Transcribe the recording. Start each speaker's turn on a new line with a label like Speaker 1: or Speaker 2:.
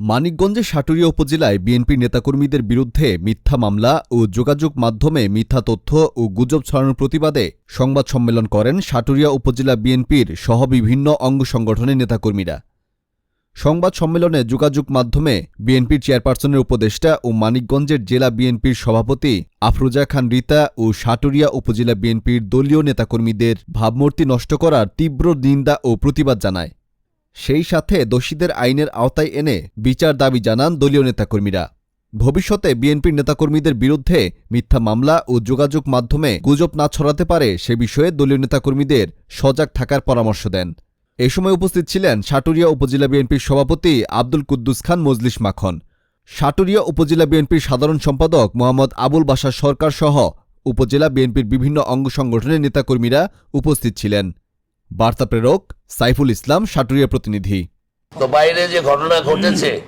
Speaker 1: মানিকগঞ্জের সাটুরিয়া উপজেলায় বিএনপির নেতাকর্মীদের বিরুদ্ধে মিথ্যা মামলা ও যোগাযোগ মাধ্যমে মিথ্যা তথ্য ও গুজব ছড়ানোর প্রতিবাদে সংবাদ সম্মেলন করেন সাটুরিয়া উপজেলা বিএনপির সহ বিভিন্ন অঙ্গ সংগঠনের নেতাকর্মীরা। সংবাদ সম্মেলনে যোগাযোগ মাধ্যমে বিএনপির চেয়ারপারসনের উপদেষ্টা ও মানিকগঞ্জের জেলা বিএনপির সভাপতি আফরোজা খান রিতা ও সাটুরিয়া উপজেলা বিএনপির দলীয় নেতাকর্মীদের ভাবমূর্তি নষ্ট করার তীব্র নিন্দা ও প্রতিবাদ জানায়। সেই সাথে দোষীদের আইনের আওতায় এনে বিচার দাবি জানান দলীয় নেতাকর্মীরা। ভবিষ্যতে বিএনপির নেতাকর্মীদের বিরুদ্ধে মিথ্যা মামলা ও যোগাযোগ মাধ্যমে গুজব না ছড়াতে পারে সে বিষয়ে দলীয় নেতাকর্মীদের সজাগ থাকার পরামর্শ দেন। এ সময় উপস্থিত ছিলেন সাটুরিয়া উপজেলা বিএনপির সভাপতি আব্দুল কুদ্দুস খান মজলিস মাখন। সাটুরিয়া উপজেলা বিএনপির সাধারণ সম্পাদক মোহাম্মদ আবুল বাশার সরকার সহ উপজেলা বিএনপির বিভিন্ন অঙ্গ সংগঠনের নেতাকর্মীরা উপস্থিত ছিলেন। বার্তা প্রেরক সাইফুল ইসলাম সাটুরিয়া প্রতিনিধি।
Speaker 2: তো বাইরে যে ঘটনা ঘটেছে